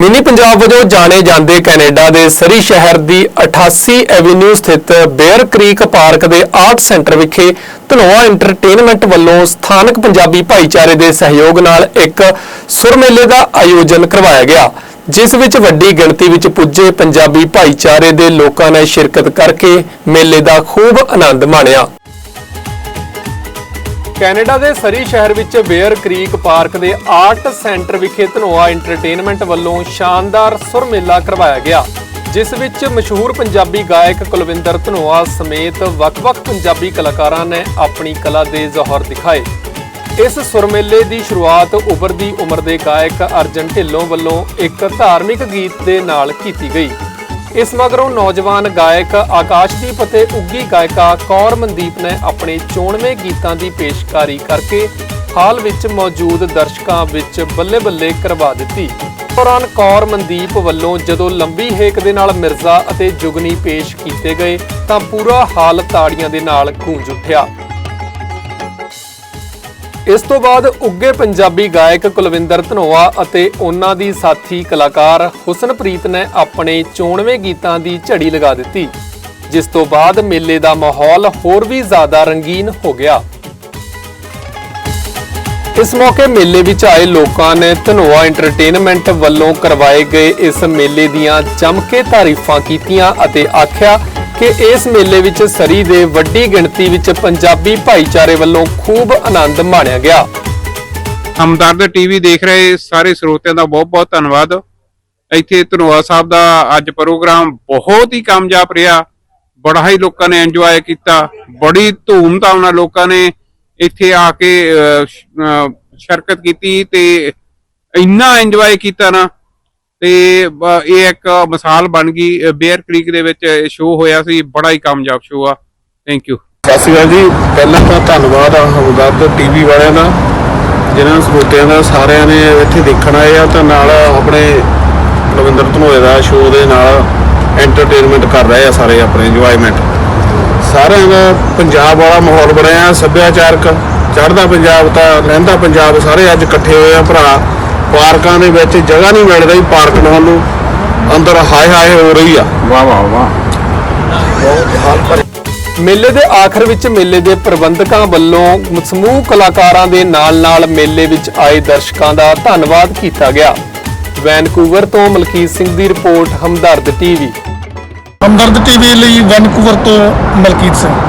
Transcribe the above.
Mini Punjab ਵਜੋਂ ਜਾਣੇ ਜਾਂਦੇ ਕੈਨੇਡਾ ਦੇ ਸਰੀ ਸ਼ਹਿਰ ਦੀ 88 ਐਵੇਨਿਊ ਸਥਿਤ ਬੇਅਰ ਕ੍ਰੀਕ ਪਾਰਕ ਦੇ ਆਰਟ ਸੈਂਟਰ ਵਿਖੇ ਧਨੋਆ ਐਂਟਰਟੇਨਮੈਂਟ ਵੱਲੋਂ ਸਥਾਨਕ ਪੰਜਾਬੀ ਭਾਈਚਾਰੇ ਦੇ ਸਹਿਯੋਗ ਨਾਲ ਇੱਕ ਸੁਰ ਮੇਲੇ ਦਾ ਆਯੋਜਨ ਕਰਵਾਇਆ ਗਿਆ, ਜਿਸ ਵਿੱਚ ਵੱਡੀ ਗਿਣਤੀ ਵਿੱਚ ਪੁੱਜੇ ਪੰਜਾਬੀ ਭਾਈਚਾਰੇ ਦੇ ਲੋਕਾਂ ਨੇ ਸ਼ਿਰਕਤ ਕਰਕੇ ਮੇਲੇ ਦਾ ਖੂਬ ਆਨੰਦ ਮਾਣਿਆ। ਕੈਨੇਡਾ ਦੇ ਸਰੀ ਸ਼ਹਿਰ ਵਿੱਚ ਬੇਅਰ ਕ੍ਰੀਕ ਪਾਰਕ ਦੇ ਆਰਟ ਸੈਂਟਰ ਵਿਖੇ ਧਨੋਆ ਐਂਟਰਟੇਨਮੈਂਟ ਵੱਲੋਂ ਸ਼ਾਨਦਾਰ ਸੁਰ ਮੇਲਾ ਕਰਵਾਇਆ ਗਿਆ, ਜਿਸ ਵਿੱਚ ਮਸ਼ਹੂਰ ਪੰਜਾਬੀ ਗਾਇਕ ਕੁਲਵਿੰਦਰ ਧਨੋਆ ਸਮੇਤ ਵੱਖ-ਵੱਖ ਪੰਜਾਬੀ ਕਲਾਕਾਰਾਂ ਨੇ ਆਪਣੀ ਕਲਾ ਦੇ ਜ਼ੋਹਰ ਦਿਖਾਏ। ਇਸ ਸੁਰ ਮੇਲੇ ਦੀ ਸ਼ੁਰੂਆਤ ਉਭਰਦੀ ਉਮਰ ਦੇ ਗਾਇਕ ਅਰਜਨ ਢਿੱਲੋਂ ਵੱਲੋਂ ਇੱਕ ਧਾਰਮਿਕ ਗੀਤ ਦੇ ਨਾਲ ਕੀਤੀ ਗਈ। ਇਸ ਮਗਰੋਂ ਨੌਜਵਾਨ ਗਾਇਕ ਆਕਾਸ਼ਦੀਪ ਅਤੇ ਉੱਗੀ ਗਾਇਕਾ ਕੌਰ ਮਨਦੀਪ ਨੇ ਆਪਣੇ ਚੋਣਵੇਂ ਗੀਤਾਂ ਦੀ ਪੇਸ਼ਕਾਰੀ ਕਰਕੇ ਹਾਲ ਵਿੱਚ ਮੌਜੂਦ ਦਰਸ਼ਕਾਂ ਵਿੱਚ ਬੱਲੇ-ਬੱਲੇ ਕਰਵਾ ਦਿੱਤੀ। ਦੌਰਾਨ ਕੌਰ ਮਨਦੀਪ ਵੱਲੋਂ ਜਦੋਂ ਲੰਬੀ ਹੇਕ ਦੇ ਨਾਲ ਮਿਰਜ਼ਾ ਅਤੇ ਜੁਗਨੀ ਪੇਸ਼ ਕੀਤੇ ਗਏ ਤਾਂ ਪੂਰਾ ਹਾਲ ਤਾੜੀਆਂ ਦੇ ਨਾਲ ਗੂੰਜ ਉੱਠਿਆ। ਇਸ ਤੋਂ ਬਾਅਦ ਉੱਗੇ ਪੰਜਾਬੀ ਗਾਇਕ ਕੁਲਵਿੰਦਰ ਧਨੋਆ ਅਤੇ ਉਹਨਾਂ ਦੀ ਸਾਥੀ ਕਲਾਕਾਰ ਹੁਸਨਪ੍ਰੀਤ ਨੇ ਆਪਣੇ ਚੋਣਵੇਂ ਗੀਤਾਂ ਦੀ ਝੜੀ ਲਗਾ ਦਿੱਤੀ, ਜਿਸ ਤੋਂ ਬਾਅਦ ਮੇਲੇ ਦਾ ਮਾਹੌਲ ਹੋਰ ਵੀ ਜ਼ਿਆਦਾ ਰੰਗੀਨ ਹੋ ਗਿਆ। ਇਸ ਮੌਕੇ ਮੇਲੇ ਵਿੱਚ ਆਏ ਲੋਕਾਂ ਨੇ ਧਨੋਆ ਐਂਟਰਟੇਨਮੈਂਟ ਵੱਲੋਂ ਕਰਵਾਏ ਗਏ ਇਸ ਮੇਲੇ ਦੀਆਂ ਜੰਮ ਕੇ ਤਾਰੀਫਾਂ ਕੀਤੀਆਂ ਅਤੇ ਆਖਿਆ ਕਿ ਇਸ ਮੇਲੇ ਵਿੱਚ ਸਰੀ ਦੇ ਵੱਡੀ ਗਿਣਤੀ ਵਿੱਚ ਪੰਜਾਬੀ ਭਾਈਚਾਰੇ ਵੱਲੋਂ ਖੂਬ ਆਨੰਦ ਮਾਣਿਆ ਗਿਆ। ਹਮਦਰਦ ਟੀਵੀ ਦੇਖ ਰਹੇ ਸਾਰੇ ਸਰੋਤਿਆਂ ਦਾ ਬਹੁਤ-ਬਹੁਤ ਧੰਨਵਾਦ। ਇੱਥੇ ਧਨੋਆ ਸਾਹਿਬ ਦਾ ਅੱਜ ਪ੍ਰੋਗਰਾਮ ਬਹੁਤ ਹੀ ਕਾਮਯਾਬ ਰਿਹਾ। ਬੜਾ ਹੀ ਲੋਕਾਂ ਨੇ ਇੰਜੋਏ ਕੀਤਾ। ਬੜੀ ਧੂਮ-ਧਾਮ ਨਾਲ ਲੋਕਾਂ ਨੇ ਇੱਥੇ ਆ ਕੇ ਅਹ, ਸ਼ਿਰਕਤ ਕੀਤੀ ਤੇ ਇੰਨਾ ਇੰਜੋਏ ਕੀਤਾ ਨਾ। ਤੇ ਇਹ ਇੱਕ ਮਿਸਾਲ ਬਣ ਗਈ ਬੇਅਰ ਕ੍ਰੀਕ ਦੇ ਵਿੱਚ ਸ਼ੋਅ ਹੋਇਆ ਸੀ, ਬੜਾ ਹੀ ਕਾਮਯਾਬ ਸ਼ੋਅ ਆ। ਥੈਂਕ ਯੂ ਸਤਿ ਸ਼੍ਰੀ ਅਕਾਲ ਜੀ। ਪਹਿਲਾਂ ਤਾਂ ਧੰਨਵਾਦ ਆ ਹਮਦਰਦ ਟੀਵੀ ਵਾਲਿਆਂ ਦਾ, ਜਿਨ੍ਹਾਂ ਸਰੋਤਿਆਂ ਦਾ ਸਾਰਿਆਂ ਨੇ ਇੱਥੇ ਦੇਖਣ ਆਏ ਆ ਤਾਂ ਨਾਲ ਆਪਣੇ ਰਵਿੰਦਰ ਧਨੋਏ ਦਾ ਸ਼ੋਅ ਦੇ ਨਾਲ ਐਂਟਰਟੇਨਮੈਂਟ ਕਰ ਰਹੇ ਆ ਸਾਰੇ ਆਪਣੇ ਇੰਜੋਇਮੈਂਟ ਸਾਰਿਆਂ ਦਾ ਪੰਜਾਬ ਵਾਲਾ ਮਾਹੌਲ ਬਣਿਆ, ਸੱਭਿਆਚਾਰਕ, ਚੜ੍ਹਦਾ ਪੰਜਾਬ ਤਾਂ ਲਹਿੰਦਾ ਪੰਜਾਬ, ਸਾਰੇ ਅੱਜ ਇਕੱਠੇ ਹੋਏ ਆ ਭਰਾ। ਪਾਰਕਾਂ ਦੇ ਵਿੱਚ ਜਗ੍ਹਾ ਨਹੀਂ ਮਿਲ ਰਹੀ ਪਾਰਕ ਲਾਉਣ ਨੂੰ ਅੰਦਰ ਹਾਏ ਹਾਏ ਹੋ ਰਹੀ ਆ। ਵਾਹ ਵਾਹ ਵਾਹ। ਮੇਲੇ ਦੇ ਆਖਰ ਵਿੱਚ ਮੇਲੇ ਦੇ ਪ੍ਰਬੰਧਕਾਂ ਵੱਲੋਂ ਸਮੂਹ ਕਲਾਕਾਰਾਂ ਦੇ ਨਾਲ-ਨਾਲ ਮੇਲੇ ਵਿੱਚ ਆਏ ਦਰਸ਼ਕਾਂ ਦਾ ਧੰਨਵਾਦ ਕੀਤਾ ਗਿਆ। ਵੈਨਕੂਵਰ ਤੋਂ ਮਲਕੀਤ ਸਿੰਘ ਦੀ report Hamdard TV. Hamdard TV ਲਈ ਵੈਨਕੂਵਰ ਤੋਂ ਮਲਕੀਤ ਸਿੰਘ।